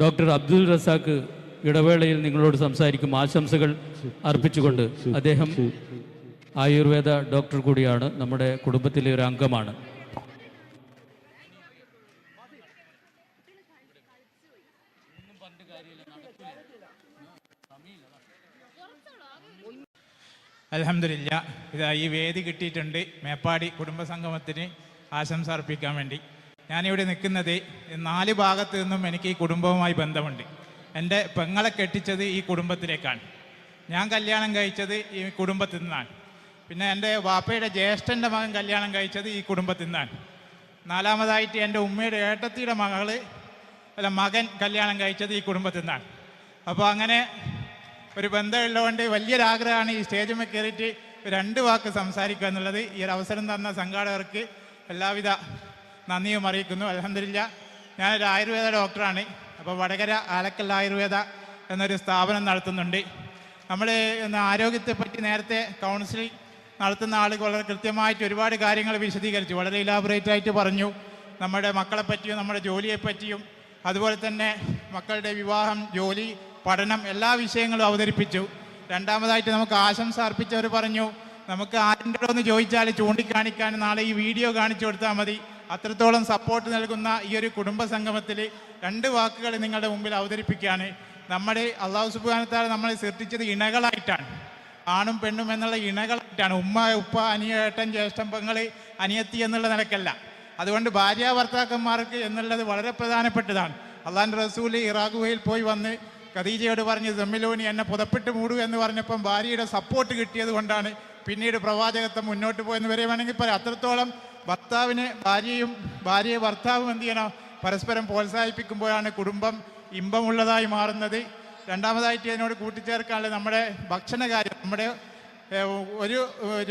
Doctor Abdul Razak ഇടവേളയിൽ നിങ്ങളോട് സംസാരിക്കും. ആശംസകൾ അർപ്പിച്ചുകൊണ്ട് അദ്ദേഹം ആയുർവേദ ഡോക്ടർ കൂടിയാണ്. നമ്മുടെ കുടുംബത്തിലെ ഒരു അംഗമാണ്. അലഹമില്ല ഇതാ ഈ വേദി കിട്ടിയിട്ടുണ്ട് മേപ്പാടി കുടുംബസംഗമത്തിന് ആശംസ അർപ്പിക്കാൻ വേണ്ടി. ഞാനിവിടെ നിൽക്കുന്നത് നാല് ഭാഗത്തു നിന്നും എനിക്ക് ഈ കുടുംബവുമായി ബന്ധമുണ്ട്. എന്റെ പെങ്ങളെ കെട്ടിച്ചത് ഈ കുടുംബത്തിലേക്കാണ്. ഞാൻ കല്യാണം കഴിച്ചത് ഈ കുടുംബത്തിൽ നിന്നാണ്. പിന്നെ എന്റെ വാപ്പയുടെ ജ്യേഷ്ഠന്റെ മകൻ കല്യാണം കഴിച്ചത് ഈ കുടുംബത്തിൽ നിന്നാണ്. നാലാമതായിട്ട് എന്റെ ഉമ്മയുടെ ഏട്ടത്തിയുടെ മകൾ അല്ല മകൻ കല്യാണം കഴിച്ചത് ഈ കുടുംബത്തിൽ നിന്നാണ്. അപ്പോൾ അങ്ങനെ ഒരു ബന്ധമുള്ളതുകൊണ്ട് വലിയൊരാഗ്രഹമാണ് ഈ സ്റ്റേജിൽ കയറിയിട്ട് രണ്ട് വാക്ക് സംസാരിക്കുക എന്നുള്ളത്. ഈ ഒരു അവസരം തന്ന സംഘാടകർക്ക് എല്ലാവിധ നന്ദിയും അറിയിക്കുന്നു. അലഹമില്ല ഞാനൊരു ആയുർവേദ ഡോക്ടറാണ്. അപ്പോൾ വടകര ആലക്കൽ ആയുർവേദ എന്നൊരു സ്ഥാപനം നടത്തുന്നുണ്ട്. നമ്മൾ ആരോഗ്യത്തെ പറ്റി നേരത്തെ കൗൺസിലിംഗ് നടത്തുന്ന ആളുകൾ വളരെ കൃത്യമായിട്ട് ഒരുപാട് കാര്യങ്ങൾ വിശദീകരിച്ചു. വളരെ ഇലാബറേറ്റ് ആയിട്ട് പറഞ്ഞു. നമ്മുടെ മക്കളെ പറ്റിയും നമ്മുടെ ജോലിയെ പറ്റിയും അതുപോലെ തന്നെ മക്കളുടെ വിവാഹം ജോലി പഠനം എല്ലാ വിഷയങ്ങളും അവതരിപ്പിച്ചു. രണ്ടാമതായിട്ട് നമുക്ക് ആശംസ അർപ്പിച്ചവർ പറഞ്ഞു നമുക്ക് ആരുടെ ഒന്ന് ചോദിച്ചാൽ ചൂണ്ടിക്കാണിക്കാൻ നാളെ ഈ വീഡിയോ കാണിച്ചു കൊടുത്താൽ മതി. അത്രത്തോളം സപ്പോർട്ട് നൽകുന്ന ഈ ഒരു കുടുംബ സംഗമത്തിൽ രണ്ട് വാക്കുകൾ നിങ്ങളുടെ മുമ്പിൽ അവതരിപ്പിക്കുകയാണ്. നമ്മുടെ അള്ളാഹു സുബാനത്താൽ നമ്മളെ സൃഷ്ടിച്ചത് ഇണകളായിട്ടാണ്. ആണും പെണ്ണും എന്നുള്ള ഇണകളായിട്ടാണ്. ഉമ്മ ഉപ്പ അനിയേട്ടൻ ജ്യേഷ്ഠം പെങ്ങൾ അനിയത്തി എന്നുള്ള നിലക്കല്ല. അതുകൊണ്ട് ഭാര്യ ഭർത്താക്കന്മാർക്ക് എന്നുള്ളത് വളരെ പ്രധാനപ്പെട്ടതാണ്. അള്ളാന്റെ റസൂൽ ഇറാഖുവയിൽ പോയി വന്ന് ഖദീജയോട് പറഞ്ഞ് ജമ്മിലോനി എന്നെ പുതപ്പിട്ട് മൂടു എന്ന് പറഞ്ഞപ്പം ഭാര്യയുടെ സപ്പോർട്ട് കിട്ടിയത് കൊണ്ടാണ് പിന്നീട് പ്രവാചകത്വം മുന്നോട്ട് പോയെന്ന് വരെ വേണമെങ്കിൽ പറയാം. അത്രത്തോളം ഭർത്താവിന് ഭാര്യയും ഭാര്യയെ ഭർത്താവും എന്ത് ചെയ്യണം? പരസ്പരം പ്രോത്സാഹിപ്പിക്കുമ്പോഴാണ് കുടുംബം ഇമ്പമുള്ളതായി മാറുന്നത്. രണ്ടാമതായിട്ട് ഇതിനോട് കൂട്ടിച്ചേർക്കാനുള്ള നമ്മുടെ ഭക്ഷണകാര്യം നമ്മുടെ ഒരു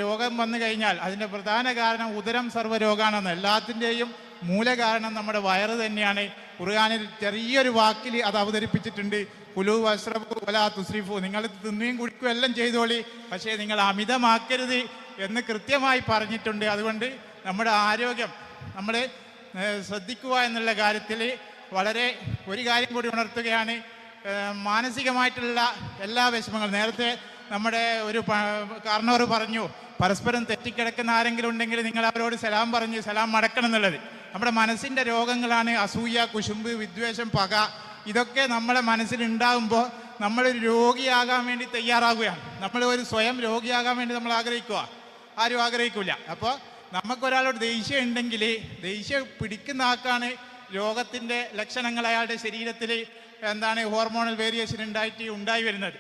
രോഗം വന്നു കഴിഞ്ഞാൽ അതിന്റെ പ്രധാന കാരണം ഉദരം സർവരോഗാണെന്ന് എല്ലാത്തിന്റെയും മൂലകാരണം നമ്മുടെ വയറ് തന്നെയാണ്. ഖുർആാനിൽ ചെറിയൊരു വാക്കിൽ അത് അവതരിപ്പിച്ചിട്ടുണ്ട്. കുലു വസ്ത്രഫു വലാ തുസ്രിഫു. നിങ്ങൾ തിന്നുകയും കുടിക്കുകയും എല്ലാം ചെയ്തോളി. പക്ഷേ നിങ്ങൾ അമിതമാക്കരുത് എന്ന് കൃത്യമായി പറഞ്ഞിട്ടുണ്ട്. അതുകൊണ്ട് നമ്മുടെ ആരോഗ്യം നമ്മൾ ശ്രദ്ധിക്കുക എന്നുള്ള കാര്യത്തിൽ വളരെ ഒരു കാര്യം കൂടി ഉണർത്തുകയാണ്. മാനസികമായിട്ടുള്ള എല്ലാ വിഷമങ്ങളും. നേരത്തെ നമ്മുടെ ഒരു കാരണവർ പറഞ്ഞു പരസ്പരം തെറ്റിക്കിടക്കുന്ന ആരെങ്കിലും ഉണ്ടെങ്കിൽ നിങ്ങൾ അവരോട് സലാം പറഞ്ഞ് സലാം മടക്കണം എന്നുള്ളത്. നമ്മുടെ മനസ്സിന്റെ രോഗങ്ങളാണ് അസൂയ കുശുമ്പ് വിദ്വേഷം പക. ഇതൊക്കെ നമ്മുടെ മനസ്സിലുണ്ടാകുമ്പോൾ നമ്മളൊരു രോഗിയാകാൻ വേണ്ടി തയ്യാറാകുകയാണ് നമ്മൾ ഒരു സ്വയം രോഗിയാകാൻ വേണ്ടി നമ്മൾ ആഗ്രഹിക്കുക. ആരും ആഗ്രഹിക്കില്ല അപ്പോൾ നമുക്കൊരാളോട് ദേഷ്യം ഉണ്ടെങ്കിൽ ദേഷ്യം പിടിക്കുന്ന ആൾക്കാണ് രോഗത്തിന്റെ ലക്ഷണങ്ങൾ അയാളുടെ ശരീരത്തിൽ എന്താണ് ഹോർമോണൽ വേരിയേഷൻ ഉണ്ടായിട്ട് ഉണ്ടായി വരുന്നത്.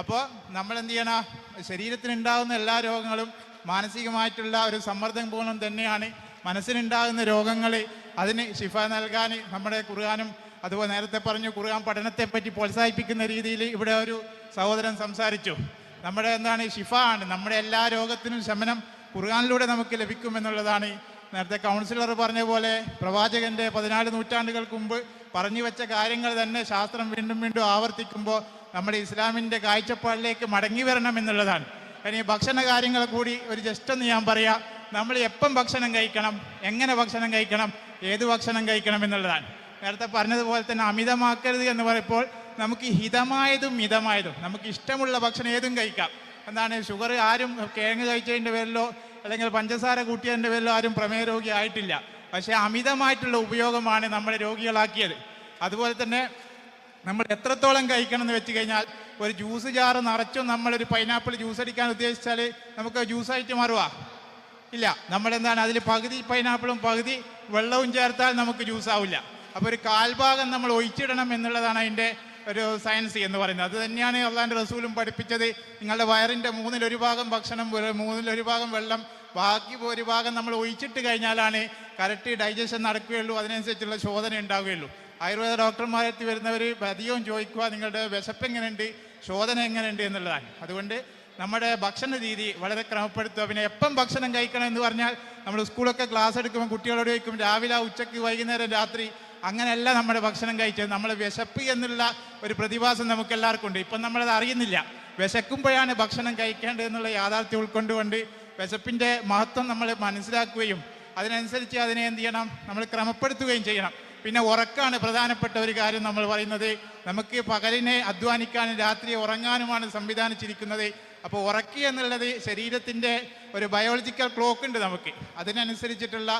അപ്പോൾ നമ്മൾ എന്ത് ചെയ്യണം? ശരീരത്തിനുണ്ടാകുന്ന എല്ലാ രോഗങ്ങളും മാനസികമായിട്ടുള്ള ഒരു സമ്മർദ്ദം പോലും തന്നെയാണ് മനസ്സിനുണ്ടാകുന്ന രോഗങ്ങൾ അതിന് ശിഫ നൽകാൻ നമ്മുടെ ഖുർആാനും അതുപോലെ നേരത്തെ പറഞ്ഞു ഖുർആൻ പഠനത്തെ പറ്റി പ്രോത്സാഹിപ്പിക്കുന്ന രീതിയിൽ ഇവിടെ ഒരു സഹോദരൻ സംസാരിച്ചു. നമ്മുടെ എന്താണ് ഷിഫ ആണ്. നമ്മുടെ എല്ലാ രോഗത്തിനും ശമനം ഖുർആാനിലൂടെ നമുക്ക് ലഭിക്കുമെന്നുള്ളതാണ് നേരത്തെ കൗൺസിലർ പറഞ്ഞ പോലെ പ്രവാചകന്റെ പതിനാല് നൂറ്റാണ്ടുകൾക്ക് മുമ്പ് പറഞ്ഞു വെച്ച കാര്യങ്ങൾ തന്നെ ശാസ്ത്രം വീണ്ടും വീണ്ടും ആവർത്തിക്കുമ്പോൾ നമ്മുടെ ഇസ്ലാമിന്റെ കാഴ്ചപ്പാടിലേക്ക് മടങ്ങി വരണം എന്നുള്ളതാണ്. ഇനി ഭക്ഷണ കാര്യങ്ങൾ കൂടി ഒരു ജസ്റ്റ് ഒന്ന് ഞാൻ പറയാം. നമ്മൾ എപ്പം ഭക്ഷണം കഴിക്കണം എങ്ങനെ ഭക്ഷണം കഴിക്കണം ഏത് ഭക്ഷണം കഴിക്കണം എന്നുള്ളതാണ്. നേരത്തെ പറഞ്ഞതുപോലെ തന്നെ അമിതമാക്കരുത് എന്ന് പറയുമ്പോൾ നമുക്ക് ഹിതമായതും മിതമായതും നമുക്ക് ഇഷ്ടമുള്ള ഭക്ഷണം ഏതും കഴിക്കാം. എന്താണ് ഷുഗർ ആരും കിഴങ്ങ് കഴിച്ചതിന്റെ പേരിലോ അല്ലെങ്കിൽ പഞ്ചസാര കൂട്ടിയതിന്റെ പേരിലോ ആരും പ്രമേയ രോഗി ആയിട്ടില്ല. പക്ഷേ അമിതമായിട്ടുള്ള ഉപയോഗമാണ് നമ്മളെ രോഗികളാക്കിയത്. അതുപോലെ തന്നെ നമ്മൾ എത്രത്തോളം കഴിക്കണം എന്ന് വെച്ച് കഴിഞ്ഞാൽ ഒരു ജ്യൂസ് ജാറ് നിറച്ചും നമ്മളൊരു പൈനാപ്പിൾ ജ്യൂസ് അടിക്കാൻ ഉദ്ദേശിച്ചാൽ നമുക്ക് ജ്യൂസ് ജ്യൂസായിട്ട് മാറുക ഇല്ല. നമ്മളെന്താണ്? അതിൽ പകുതി പൈനാപ്പിളും പകുതി വെള്ളവും ചേർത്താൽ നമുക്ക് ജ്യൂസ് ആവില്ല. അപ്പോൾ ഒരു കാൽഭാഗം നമ്മൾ ഒഴിച്ചിടണം എന്നുള്ളതാണ് അതിന്റെ ഒരു സയൻസ് എന്ന് പറയുന്നത്. അത് തന്നെയാണ് അള്ളാന്റെ റസൂലും പഠിപ്പിച്ചത്. നിങ്ങളുടെ വയറിന്റെ മൂന്നിലൊരു ഭാഗം ഭക്ഷണം മൂന്നിലൊരു ഭാഗം വെള്ളം ബാക്കി ഒരു ഭാഗം നമ്മൾ ഒഴിച്ചിട്ട് കഴിഞ്ഞാലാണ് കറക്റ്റ് ഡൈജഷൻ നടക്കുകയുള്ളൂ. അതിനനുസരിച്ചുള്ള ശോധന ഉണ്ടാവുകയുള്ളൂ. ആയുർവേദ ഡോക്ടർമാരെത്തി വരുന്നവർ അധികവും ചോദിക്കുക നിങ്ങളുടെ വിശപ്പ് എങ്ങനെയുണ്ട്? ശോധന എങ്ങനെയുണ്ട് എന്നുള്ളതാണ്. അതുകൊണ്ട് നമ്മുടെ ഭക്ഷണ രീതി വളരെ ക്രമപ്പെടുത്തുക പിന്നെ എപ്പം ഭക്ഷണം കഴിക്കണം എന്ന് പറഞ്ഞാൽ നമ്മൾ സ്കൂളൊക്കെ ക്ലാസ് എടുക്കുമ്പോൾ കുട്ടികളോട് ചോദിക്കും രാവിലെ ഉച്ചയ്ക്ക് വൈകുന്നേരം രാത്രി അങ്ങനെയല്ല നമ്മുടെ ഭക്ഷണം കഴിച്ചത്? നമ്മൾ വിശപ്പ് എന്നുള്ള ഒരു പ്രതിഭാസം നമുക്ക് എല്ലാവർക്കും ഉണ്ട്. ഇപ്പം നമ്മളത് അറിയുന്നില്ല. വിശക്കുമ്പോഴാണ് ഭക്ഷണം കഴിക്കേണ്ടത് എന്നുള്ള യാഥാർത്ഥ്യം ഉൾക്കൊണ്ടുകൊണ്ട് വിശപ്പിന്റെ മഹത്വം നമ്മൾ മനസ്സിലാക്കുകയും അതിനനുസരിച്ച് അതിനെ എന്ത് ചെയ്യണം? നമ്മൾ ക്രമപ്പെടുത്തുകയും ചെയ്യണം. പിന്നെ ഉറക്കമാണ് പ്രധാനപ്പെട്ട ഒരു കാര്യം നമ്മൾ പറയുന്നത്. നമുക്ക് പകലിനെ അധ്വാനിക്കാനും രാത്രി ഉറങ്ങാനുമാണ് സംവിധാനിച്ചിരിക്കുന്നത്. അപ്പോൾ ഉറക്കി എന്നുള്ളത് ശരീരത്തിന്റെ ഒരു ബയോളജിക്കൽ ക്ലോക്ക് ഉണ്ട് നമുക്ക്. അതിനനുസരിച്ചിട്ടുള്ള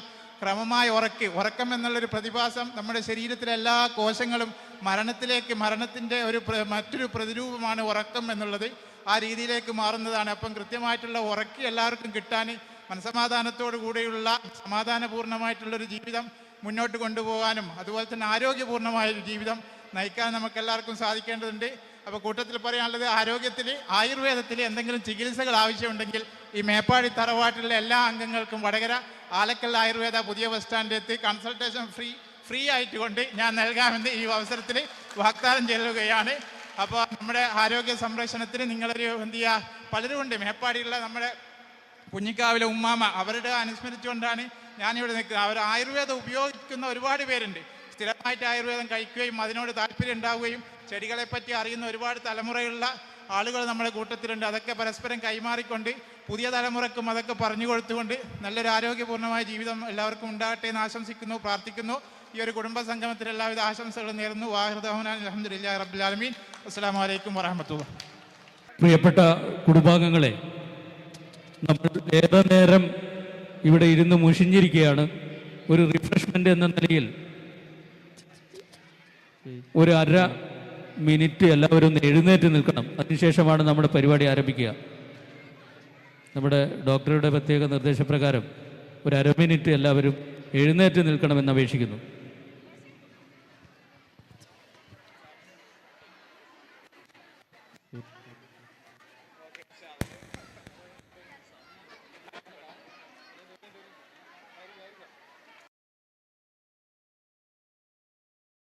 ക്രമമായ ഉറക്ക്. ഉറക്കം എന്നുള്ളൊരു പ്രതിഭാസം നമ്മുടെ ശരീരത്തിലെ എല്ലാ കോശങ്ങളും മരണത്തിലേക്ക് മരണത്തിന്റെ ഒരു മറ്റൊരു പ്രതിരൂപമാണ് ഉറക്കം എന്നുള്ളത് ആ രീതിയിലേക്ക് മാറുന്നതാണ്. അപ്പം കൃത്യമായിട്ടുള്ള ഉറക്കി എല്ലാവർക്കും കിട്ടാൻ മനസമാധാനത്തോടു കൂടെയുള്ള സമാധാനപൂർണമായിട്ടുള്ളൊരു ജീവിതം മുന്നോട്ട് കൊണ്ടുപോകാനും അതുപോലെ തന്നെ ആരോഗ്യപൂർണമായ ഒരു ജീവിതം നയിക്കാൻ നമുക്ക് എല്ലാവർക്കും സാധിക്കേണ്ടതുണ്ട്. അപ്പോൾ കൂട്ടത്തിൽ പറയാനുള്ളത് ആരോഗ്യത്തിൽ ആയുർവേദത്തിൽ എന്തെങ്കിലും ചികിത്സകൾ ആവശ്യമുണ്ടെങ്കിൽ ഈ മേപ്പാടി തറവാട്ടിലെ എല്ലാ അംഗങ്ങൾക്കും വടകര ആലക്കൽ ആയുർവേദ പുതിയ ബസ് സ്റ്റാൻഡിൽ എത്തി കൺസൾട്ടേഷൻ ഫ്രീ ഫ്രീ ആയിട്ട് കൊണ്ട് ഞാൻ നൽകാമെന്ന് ഈ അവസരത്തിൽ വാഗ്ദാനം ചെയ്യുകയാണ്. അപ്പോൾ നമ്മുടെ ആരോഗ്യ സംരക്ഷണത്തിന് നിങ്ങളൊരു എന്ത് ചെയ്യുക പലരുമുണ്ട്. മേപ്പാടിയുള്ള നമ്മുടെ കുഞ്ഞിക്കാവിലെ ഉമ്മാമ അവരുടെ അനുസ്മരിച്ചുകൊണ്ടാണ് ഞാനിവിടെ നിൽക്കുന്നത്. അവർ ആയുർവേദം ഉപയോഗിക്കുന്ന ഒരുപാട് പേരുണ്ട്. സ്ഥിരമായിട്ട് ആയുർവേദം കഴിക്കുകയും അതിനോട് താല്പര്യം ഉണ്ടാവുകയും ചെടികളെ പറ്റി അറിയുന്ന ഒരുപാട് തലമുറയുള്ള ആളുകൾ നമ്മുടെ കൂട്ടത്തിലുണ്ട്. അതൊക്കെ പരസ്പരം കൈമാറിക്കൊണ്ട് പുതിയ തലമുറക്കും അതൊക്കെ പറഞ്ഞു കൊടുത്തുകൊണ്ട് നല്ലൊരു ആരോഗ്യപൂർണമായ ജീവിതം എല്ലാവർക്കും ഉണ്ടാകട്ടെ എന്ന് ആശംസിക്കുന്നു പ്രാർത്ഥിക്കുന്നു. ഈ ഒരു കുടുംബ സംഗമത്തിൽ എല്ലാവിധ ആശംസകളും നേരുന്നു. വാഹൃദാൻ അലഹമുല്ലാ റബ്ബുലാലമീൻ അസ്സാം വലൈക്കും വറഹമത്തുള്ള പ്രിയപ്പെട്ട കുടുംബാംഗങ്ങളെ നമ്മൾ ഏറെ നേരം ഇവിടെ ഇരുന്ന് മുഷിഞ്ഞിരിക്കുകയാണ് ഒരു റിഫ്രഷ്മെന്റ് എന്ന നിലയിൽ ഒരു അര മിനിറ്റ് എല്ലാവരും ഒന്ന് എഴുന്നേറ്റ് നിൽക്കണം. അതിനുശേഷമാണ് നമ്മുടെ പരിപാടി ആരംഭിക്കുക. നമ്മുടെ ഡോക്ടറുടെ പ്രത്യേക നിർദ്ദേശപ്രകാരം ഒരു അര മിനിറ്റ് എല്ലാവരും എഴുന്നേറ്റ് നിൽക്കണമെന്ന് അപേക്ഷിക്കുന്നു.